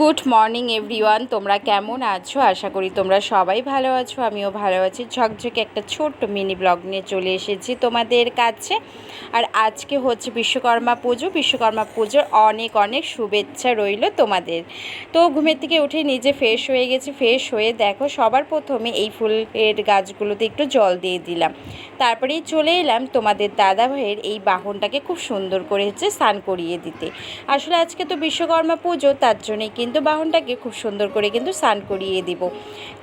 Good morning everyone তোমরা কেমন আছো? আশা করি তোমরা সবাই ভালো আছো, আমিও ভালো আছি। ঝকঝকে একটা ছোট্ট মিনি ব্লগ নিয়ে চলে এসেছি তোমাদের কাছে। আর আজকে হচ্ছে বিশ্বকর্মা পুজো। বিশ্বকর্মা পুজোর অনেক অনেক শুভেচ্ছা রইল তোমাদের। তো ঘুমের থেকে উঠে নিজে ফ্রেশ হয়ে গেছি। ফ্রেশ হয়ে দেখো, সবার প্রথমে এই ফুলের গাছগুলোতে একটু জল দিয়ে দিলাম। তারপরেই চলে এলাম তোমাদের দাদা ভাইয়ের এই বাহনটাকে খুব সুন্দর করে হচ্ছে স্নান করিয়ে দিতে। আসলে আজকে তো বিশ্বকর্মা পুজো, তার জন্যই কিন্তু বাহনটাকে খুব সুন্দর করে কিন্তু স্নান করিয়ে দিব।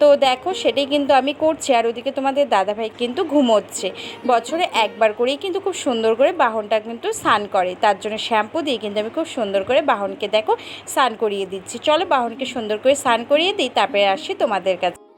তো দেখো সেটাই কিন্তু আমি করছি আর ওদিকে তোমাদের দাদাভাই কিন্তু ঘুমোচ্ছে। বছরে একবার করেই কিন্তু খুব সুন্দর করে বাহনটা কিন্তু স্নান করে। তার জন্য শ্যাম্পু দিয়ে কিন্তু আমি খুব সুন্দর করে বাহনকে দেখো স্নান করিয়ে দিচ্ছি। চলো বাহনকে সুন্দর করে স্নান করিয়ে দিই, তারপরে আসি তোমাদের কাছে।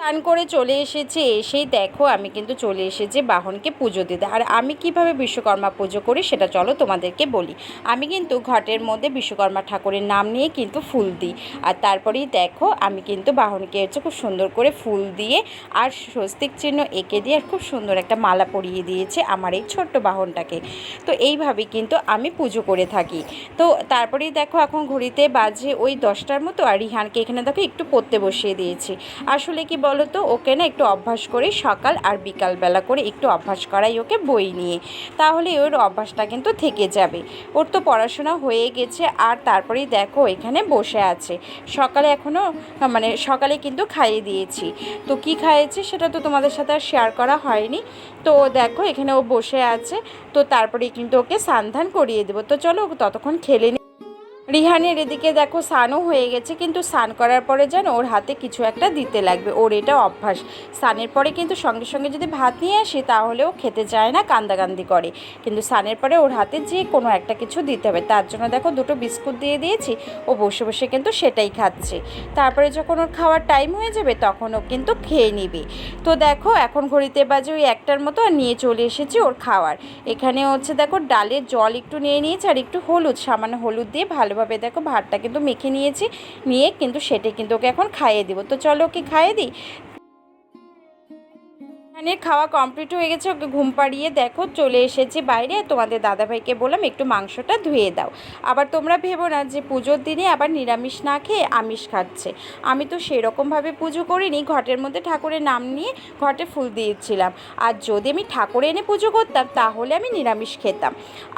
স্নান করে চলে এসেছি, এসেই দেখো আমি কিন্তু চলে এসেছি বাহনকে পুজো দিতে। আর আমি কীভাবে বিশ্বকর্মা পুজো করি সেটা চলো তোমাদেরকে বলি। আমি কিন্তু ঘটের মধ্যে বিশ্বকর্মা ঠাকুরের নাম নিয়ে কিন্তু ফুল দিই। আর তারপরেই দেখো আমি কিন্তু বাহনকে হচ্ছে খুব সুন্দর করে ফুল দিয়ে আর স্বস্তিক চিহ্ন এঁকে দিয়ে আর খুব সুন্দর একটা মালা পরিয়ে দিয়েছে আমার এই ছোট্ট বাহনটাকে। তো এইভাবে কিন্তু আমি পুজো করে থাকি। তো তারপরেই দেখো এখন ঘড়িতে বাজে ওই দশটার মতো আর রিহানকে এখানে দেখো একটু পড়তে বসিয়ে দিয়েছি। আসলে কি বলো তো ওকে না একটু অভ্যাস করে সকাল আর বিকালবেলা করে একটু অভ্যাস করাই ওকে বই নিয়ে। তাহলে ওর অভ্যাসটা কিন্তু থেকে যাবে। ওর তো পড়াশোনা হয়ে গেছে আর তারপরেই দেখো এখানে বসে আছে। সকালে এখনও মানে সকালে কিন্তু খাইয়ে দিয়েছি। তো কি খাইয়েছি সেটা তো তোমাদের সাথে আর শেয়ার করা হয়নি। তো দেখো এখানে ও বসে আছে। তো তারপরেই কিন্তু ওকে সান্ধান করিয়ে দেবো। তো চলো ততক্ষণ খেলে রিহানের এদিকে দেখো স্নানও হয়ে গেছে, কিন্তু স্নান করার পরে যেন ওর হাতে কিছু একটা দিতে লাগবে। ওর এটা অভ্যাস। স্নানের পরে কিন্তু সঙ্গে সঙ্গে যদি ভাত নিয়ে আসি তাহলেও খেতে চায় না, কান্দাকান্দি করে। কিন্তু স্নানের পরে ওর হাতে যে কোনো একটা কিছু দিতে হবে। তার জন্য দেখো দুটো বিস্কুট দিয়ে দিয়েছি, ও বসে বসে কিন্তু সেটাই খাচ্ছে। তারপরে যখন ওর খাওয়ার টাইম হয়ে যাবে, তখন ও কিন্তু খেয়ে নিবে। তো দেখো, এখন ঘড়িতে বাজে ওই একটার মতো আর নিয়ে চলে এসেছি ওর খাওয়ার। এখানে হচ্ছে দেখো ডালের জল একটু নিয়ে নিয়েছি, আর একটু হলুদ, সামান্য হলুদ দিয়ে ভালোভাবে দেখো ভাতটা কিন্তু মেখে নিয়েছি, নিয়ে কিন্তু সেটা কিন্তু ওকে এখন খাইয়ে দিব। তো চলো ওকে খাইয়ে দিই। ধানের খাওয়া কমপ্লিট হয়ে গেছে, ওকে ঘুম পাড়িয়ে দেখো, চলে এসেছি বাইরে তোমাদের দাদাভাইকে বললাম, একটু মাংসটা ধুয়ে দাও। আবার তোমরা ভেবো না যে পুজোর দিনে আবার নিরামিষ না খেয়ে আমিষ খাচ্ছে। আমি তো সেরকমভাবে পুজো করিনি, ঘটের মধ্যে ঠাকুরের নাম নিয়ে ঘটে ফুল দিয়েছিলাম। আর যদি আমি ঠাকুর এনে পুজো করতাম, তাহলে আমি নিরামিষ খেতাম।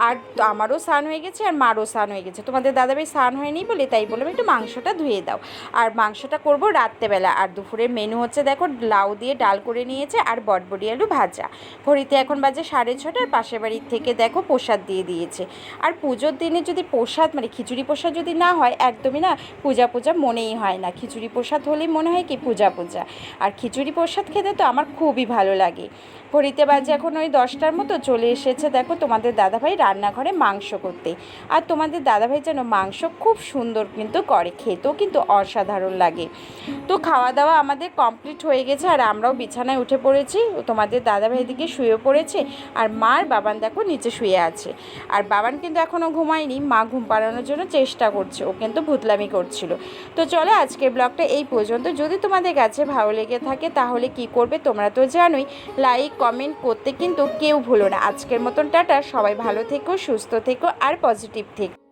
আর আমারও স্নান হয়ে গেছে, আর মারও স্নান হয়ে গেছে। তোমাদের দাদাভাই স্নান হয়নি বলে তাই বললাম, একটু মাংসটা ধুয়ে দাও। আর মাংসটা করব রাত্রেবেলা। আর দুপুরের মেনু হচ্ছে, দেখো, লাউ দিয়ে ডাল করে নিয়েছে, আর বটবড়ি আলু ভাজা। ঘড়িতে এখন বাজে সাড়ে ছটার পাশের বাড়ির থেকে দেখো প্রসাদ দিয়ে দিয়েছে। আর পুজোর দিনে যদি প্রসাদ মানে খিচুড়ি প্রসাদ যদি না হয়, একদমই না পূজা পূজা মনেই হয় না। খিচুড়ি প্রসাদ হলেই মনে হয় কি পূজা পূজা। আর খিচুড়ি প্রসাদ খেতে তো আমার খুবই ভালো লাগে। ঘড়িতে বাজে এখন ওই দশটার মতো, চলে এসেছে দেখো তোমাদের দাদাভাই রান্নাঘরে মাংস করতে। আর তোমাদের দাদাভাই যেন মাংস খুব সুন্দর কিন্তু করে, খেতেও কিন্তু অসাধারণ লাগে। তো খাওয়া দাওয়া আমাদের কমপ্লিট হয়ে গেছে, আর আমরাও বিছানায় উঠে পড়েছি। তোমাদের দাদাভাই দিকে শুয়ে পড়েছে আর মার বাবান দেখো নিচে শুয়ে আছে। আর বাবান কিন্তু এখনও ঘুমায়নি, মা ঘুম পাড়ানোর জন্য চেষ্টা করছে, ও কিন্তু ভুতলামি করছিল। তো চলো আজকের ব্লগটা এই পর্যন্ত। যদি তোমাদের কাছে ভালো লেগে থাকে তাহলে কি করবে তোমরা তো জানোই, লাইক, কমেন্ট করতে কিন্তু কেউ ভুলো না। আজকের মতন টাটা, সবাই ভালো থেকো, সুস্থ থেকো আর পজিটিভ থেকো।